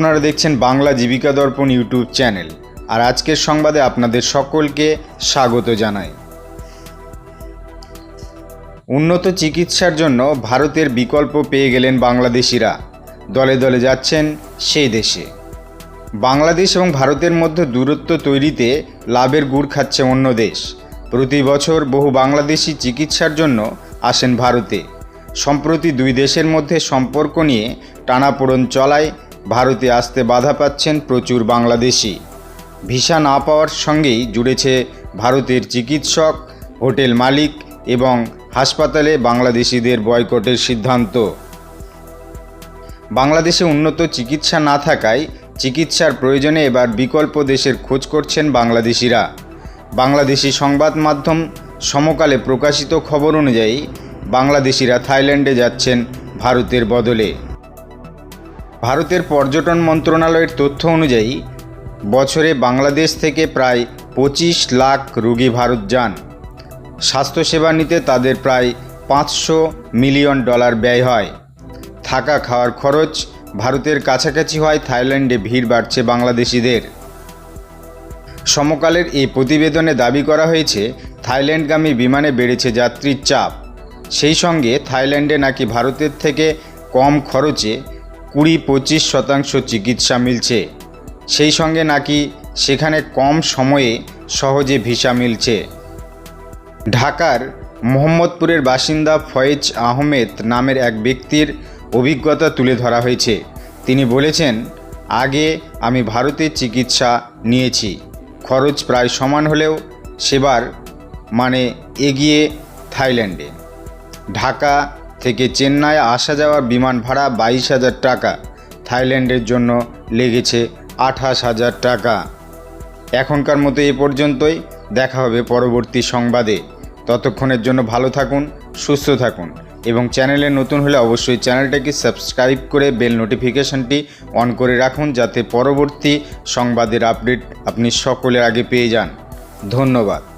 আপনারা দেখছেন বাংলা জীবিকা দর্পণ ইউটিউব চ্যানেল। আর আজকের সংবাদে আপনাদের সকলকে স্বাগত জানাই। উন্নত চিকিৎসার জন্য ভারতের বিকল্প পেয়ে গেলেন বাংলাদেশিরা। দলে দলে যাচ্ছেন সেই দেশে। বাংলাদেশ এবং ভারতের মধ্যে দূরত্ব তৈরিতে লাভের গুড় খাচ্ছে অন্য দেশ। প্রতি বছর বহু বাংলাদেশি চিকিৎসার জন্য আসেন ভারতে। সম্প্রতি দুই দেশের মধ্যে সম্পর্ক নিয়ে টানাপোড়ন চলায় ভারতে আসতে বাধা পাচ্ছেন প্রচুর বাংলাদেশি। ভিসা না পাওয়ার সঙ্গেই জুড়েছে ভারতের চিকিৎসক, হোটেল মালিক এবং হাসপাতালে বাংলাদেশিদের বয়কটের সিদ্ধান্ত। বাংলাদেশে উন্নত চিকিৎসা না থাকায় চিকিৎসার প্রয়োজনে এবার বিকল্প দেশের খোঁজ করছেন বাংলাদেশিরা। বাংলাদেশি সংবাদ মাধ্যম সমকালে প্রকাশিত খবর অনুযায়ী বাংলাদেশিরা থাইল্যান্ডে যাচ্ছেন ভারতের বদলে। ভারতের পর্যটন মন্ত্রণালয়ের তথ্য অনুযায়ী, বছরে বাংলাদেশ থেকে প্রায় পঁচিশ লাখ রুগী ভারত যান। স্বাস্থ্যসেবা নিতে তাদের প্রায় পাঁচশো মিলিয়ন ডলার ব্যয় হয়। থাকা খাওয়ার খরচ ভারতের কাছাকাছি হয় থাইল্যান্ডে ভিড় বাড়ছে বাংলাদেশিদের। সমকালের এই প্রতিবেদনে দাবি করা হয়েছে, থাইল্যান্ডগামী বিমানে বেড়েছে যাত্রীর চাপ। সেই সঙ্গে থাইল্যান্ডে নাকি ভারতের থেকে কম খরচে কুড়ি পঁচিশ শতাংশ চিকিৎসা মিলছে। সেই সঙ্গে নাকি সেখানে কম সময়ে সহজে ভিসা মিলছে। ঢাকার মোহাম্মদপুরের বাসিন্দা ফয়েজ আহমেদ নামের এক ব্যক্তির অভিজ্ঞতা তুলে ধরা হয়েছে। তিনি বলেছেন, আগে আমি ভারতে চিকিৎসা নিয়েছি। খরচ প্রায় সমান হলেও সেবার মানে এগিয়ে থাইল্যান্ডে। ঢাকা থেকে চেন্নাই আসা যাওয়ার বিমান ভাড়া বাইশ হাজার টাকা। থাইল্যান্ডের জন্য লেগেছে আঠাশ হাজার টাকা। এখনকার মতো এ পর্যন্তই। দেখা হবে পরবর্তী সংবাদে। ততক্ষণের জন্য ভালো থাকুন, সুস্থ থাকুন এবং চ্যানেলে নতুন হলে অবশ্যই চ্যানেলটাকে সাবস্ক্রাইব করে বেল নোটিফিকেশনটি অন করে রাখুন যাতে পরবর্তী সংবাদের আপডেট আপনি সকলের আগে পেয়ে যান। ধন্যবাদ।